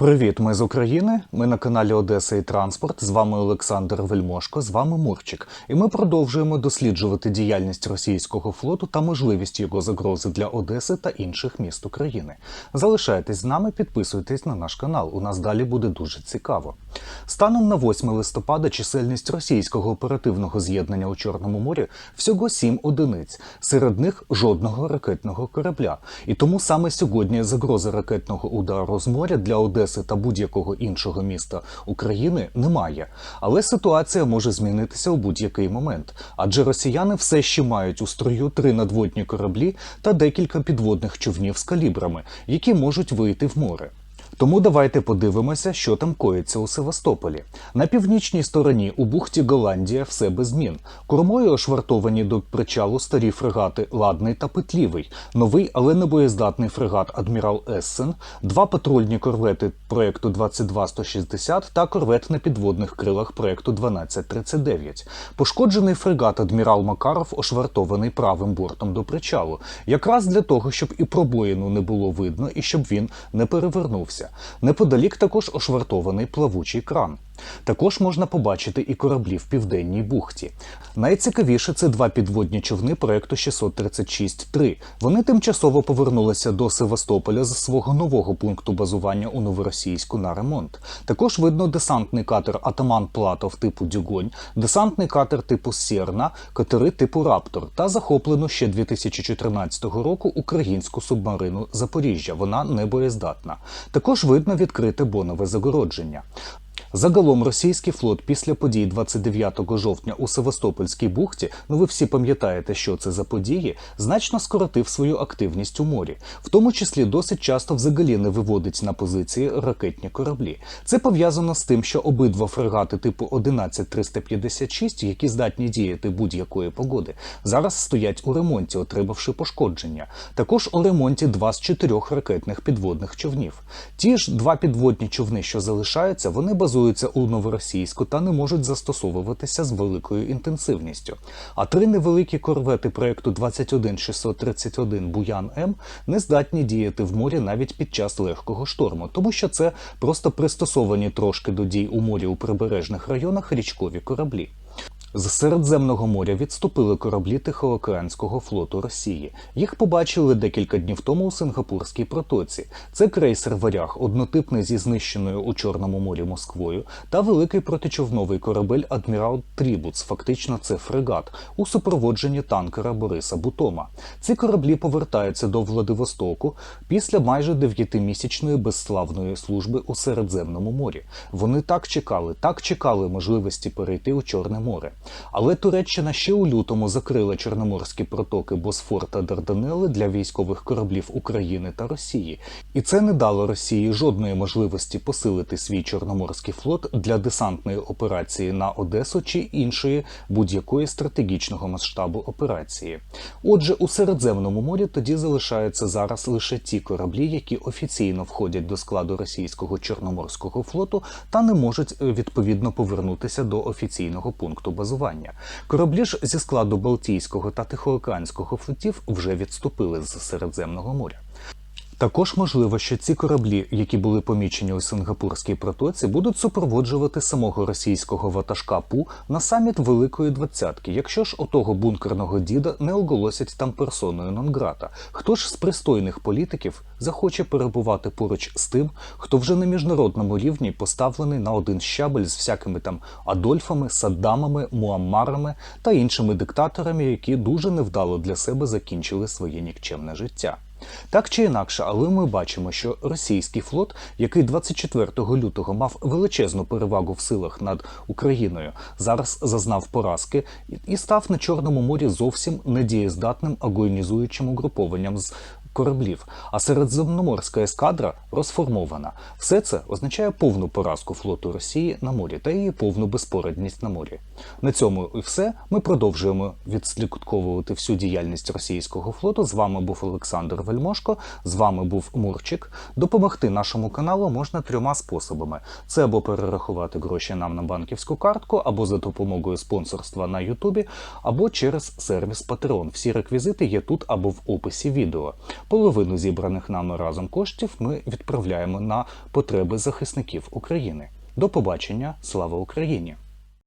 Привіт, ми з України. Ми на каналі Одеса і Транспорт. З вами Олександр Вельмошко, з вами Мурчик. І ми продовжуємо досліджувати діяльність російського флоту та можливість його загрози для Одеси та інших міст України. Залишайтесь з нами, підписуйтесь на наш канал. У нас далі буде дуже цікаво. Станом на 8 листопада чисельність російського оперативного з'єднання у Чорному морі всього 7 одиниць. Серед них жодного ракетного корабля. І тому саме сьогодні загрози ракетного удару з моря для Одеси та будь-якого іншого міста України немає. Але ситуація може змінитися у будь-який момент, адже росіяни все ще мають у строю три надводні кораблі та декілька підводних човнів з калібрами, які можуть вийти в море. Тому давайте подивимося, що там коїться у Севастополі. На північній стороні у бухті Голландія все без змін. Кормою ошвартовані до причалу старі фрегати Ладний та Петлівий, новий, але не боєздатний фрегат Адмірал Ессен, два патрульні корвети проекту 22160 та корвет на підводних крилах проекту 1239. Пошкоджений фрегат Адмірал Макаров ошвартований правим бортом до причалу, якраз для того, щоб і пробоїну не було видно і щоб він не перевернувся. Неподалік також ошвартований плавучий кран. Також можна побачити і кораблі в південній бухті. Найцікавіше це два підводні човни проекту 636-3. Вони тимчасово повернулися до Севастополя з свого нового пункту базування у Новоросійську на ремонт. Також видно десантний катер Атаман Платов типу Дюгонь, десантний катер типу Сєрна, катери типу Раптор та захоплену ще 2014 року українську субмарину Запоріжжя. Вона не боєздатна. Також видно відкрите бонове загородження. Загалом російський флот після подій 29 жовтня у Севастопольській бухті, ну ви всі пам'ятаєте, що це за події, значно скоротив свою активність у морі, в тому числі досить часто взагалі не виводить на позиції ракетні кораблі. Це пов'язано з тим, що обидва фрегати типу 11356, які здатні діяти будь-якої погоди, зараз стоять у ремонті, отримавши пошкодження. Також у ремонті два з чотирьох ракетних підводних човнів. Ті ж два підводні човни, що залишаються, вони базуються у новоросійську та не можуть застосовуватися з великою інтенсивністю. А три невеликі корвети проекту 21631 Буян М не здатні діяти в морі навіть під час легкого шторму, тому що це просто пристосовані трошки до дій у морі у прибережних районах річкові кораблі. З Середземного моря відступили кораблі Тихоокеанського флоту Росії. Їх побачили декілька днів тому у Сингапурській протоці. Це крейсер Варяг, однотипний зі знищеною у Чорному морі Москвою, та великий протичовновий корабель Адмірал Трібуц, фактично це фрегат, у супроводженні танкера Бориса Бутома. Ці кораблі повертаються до Владивостоку після майже дев'ятимісячної безславної служби у Середземному морі. Вони так чекали, так чекали можливості перейти у Чорне море. Але Туреччина ще у лютому закрила чорноморські протоки Босфор та Дарданели для військових кораблів України та Росії, і це не дало Росії жодної можливості посилити свій чорноморський флот для десантної операції на Одесу чи іншої будь-якої стратегічного масштабу операції. Отже, у Середземному морі тоді залишаються зараз лише ті кораблі, які офіційно входять до складу російського чорноморського флоту та не можуть е, відповідно повернутися до офіційного пункту базування. Кораблі ж зі складу Балтійського та Тихоокеанського флотів вже відступили з Середземного моря. Також можливо, що ці кораблі, які були помічені у Сингапурській протоці, будуть супроводжувати самого російського ватажка Пу на саміт Великої Двадцятки, якщо ж отого бункерного діда не оголосять там персоною нон-грата. Хто ж з пристойних політиків захоче перебувати поруч з тим, хто вже на міжнародному рівні поставлений на один щабель з всякими там Адольфами, Саддамами, Муаммарами та іншими диктаторами, які дуже невдало для себе закінчили своє нікчемне життя. Так чи інакше, але ми бачимо, що російський флот, який 24 лютого мав величезну перевагу в силах над Україною, зараз зазнав поразки і став на Чорному морі зовсім недієздатним агонізуючим угрупованням з кораблів, а середземноморська ескадра розформована. Все це означає повну поразку флоту Росії на морі та її повну безпорадність на морі. На цьому і все. Ми продовжуємо відслідковувати всю діяльність російського флоту. З вами був Олександр Вельмошко, з вами був Мурчик. Допомогти нашому каналу можна трьома способами: це або перерахувати гроші нам на банківську картку, або за допомогою спонсорства на Ютубі, або через сервіс Patreon. Всі реквізити є тут або в описі відео. Половину зібраних нами разом коштів ми відправляємо на потреби захисників України. До побачення, слава Україні!